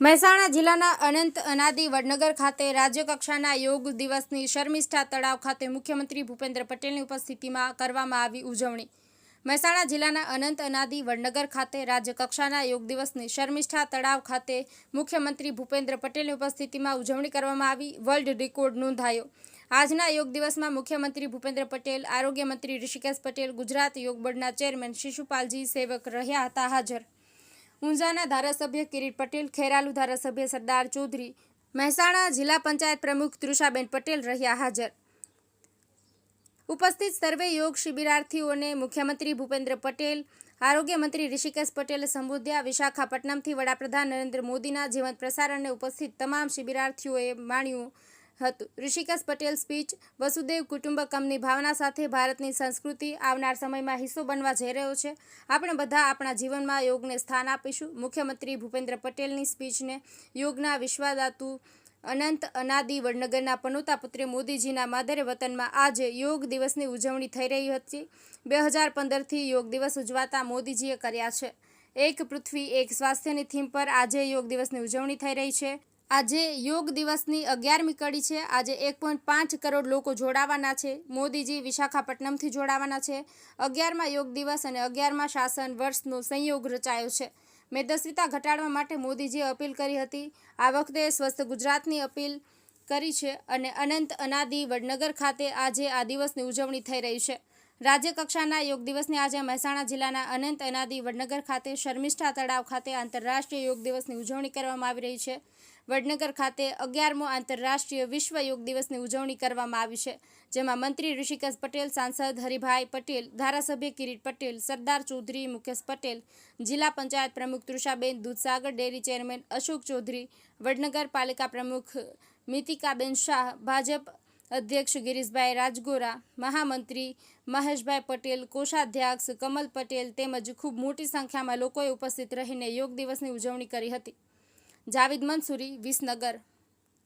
મહેસાણા જિલ્લાના અનંત અનાદી વડનગર ખાતે રાજ્યકક્ષાના યોગ દિવસની શર્મિષ્ઠા તળાવ ખાતે મુખ્યમંત્રી ભૂપેન્દ્ર પટેલની ઉપસ્થિતિમાં કરવામાં આવી ઉજવણી. મહેસાણા જિલ્લાના અનંત અનાદી વડનગર ખાતે રાજ્યકક્ષાના યોગ દિવસની શર્મિષ્ઠા તળાવ ખાતે મુખ્યમંત્રી ભૂપેન્દ્ર પટેલની ઉપસ્થિતિમાં ઉજવણી કરવામાં આવી, વર્લ્ડ રેકોર્ડ નોંધાયો. આજના યોગ દિવસમાં મુખ્યમંત્રી ભૂપેન્દ્ર પટેલ, આરોગ્ય મંત્રી ઋષિકેશ પટેલ, ગુજરાત યોગ બોર્ડના ચેરમેન શિશુપાલજી સેવક રહ્યા હતા હાજર. ઊંઝાના ધારાસભ્ય કિરીટ પટેલ, ખેરાલુ ધારાસભ્ય સરદાર ચૌધરી, મહેસાણા જિલ્લા પંચાયત પ્રમુખ તૃષાબેન પટેલ રહ્યા હાજર. ઉપસ્થિત સર્વે યોગ શિબિરાર્થીઓને મુખ્યમંત્રી ભૂપેન્દ્ર પટેલ, આરોગ્ય મંત્રી ઋષિકેશ પટેલે સંબોધ્યા. વિશાખાપટ્ટનમથી વડાપ્રધાન નરેન્દ્ર મોદીના જીવંત પ્રસારણને ઉપસ્થિત તમામ શિબિરાર્થીઓએ માણ્યું હતું. ઋષિકેશ પટેલ સ્પીચ, વસુદેવ કુટુંબકમની ભાવના સાથે ભારતની સંસ્કૃતિ આવનાર સમયમાં હિસ્સો બનવા જઈ રહ્યો છે. આપણે બધા આપણા જીવનમાં યોગને સ્થાન આપીશું. મુખ્યમંત્રી ભૂપેન્દ્ર પટેલની સ્પીચને, યોગના વિશ્વાદાતુ અનંત અનાદિ વડનગરના પનોતા પુત્રે મોદીજીના માદરે વતનમાં આજે યોગ દિવસની ઉજવણી થઈ રહી હતી. બે હજાર પંદરથી યોગ દિવસ ઉજવાતા મોદીજીએ કર્યા છે. એક પૃથ્વી, એક સ્વાસ્થ્યની થીમ પર આજે યોગ દિવસની ઉજવણી થઈ રહી છે. આજે યોગ દિવસની અગિયારમી કડી છે. આજે એક પોઈન્ટ પાંચ કરોડ લોકો જોડાવાના છે. મોદીજી વિશાખાપટ્ટનમથી જોડાવાના છે. અગિયારમાં યોગ દિવસ અને અગિયારમાં શાસન વર્ષનો સંયોગ રચાયો છે. મેદસ્વીતા ઘટાડવા માટે મોદીજીએ અપીલ કરી હતી. આ વખતે સ્વસ્થ ગુજરાતની અપીલ કરી છે અને અનંત અનાદિ વડનગર ખાતે આજે આ દિવસની ઉજવણી થઈ રહી છે. રાજ્ય કક્ષાના યોગ દિવસની આજે મહેસાણા જિલ્લાના અનંત અનાદિ વડનગર ખાતે શર્મિષ્ઠા તળાવ ખાતે આંતરરાષ્ટ્રીય યોગ દિવસની ઉજવણી કરવામાં આવી રહી છે. વડનગર ખાતે અગિયારમો આંતરરાષ્ટ્રીય વિશ્વ યોગ દિવસની ઉજવણી કરવામાં આવી છે, જેમાં મંત્રી ઋષિકેશ પટેલ, સાંસદ હરિભાઈ પટેલ, ધારાસભ્ય કિરીટ પટેલ, સરદાર ચૌધરી મુકેશ પટેલ, જિલ્લા પંચાયત પ્રમુખ તૃષાબેન દૂધસાગર, ડેરી ચેરમેન અશોક ચૌધરી, વડનગર પાલિકા પ્રમુખ મિતિકાબેન શાહ, ભાજપ અધ્યક્ષ ગિરીશભાઈ રાજગોરા, મહામંત્રી મહેશભાઈ પટેલ, કોષાધ્યક્ષ કમલ પટેલ તેમજ ખૂબ મોટી સંખ્યામાં લોકોએ ઉપસ્થિત રહીને યોગ દિવસની ઉજવણી કરી હતી. જાવિદ મંસૂરી વિસનગર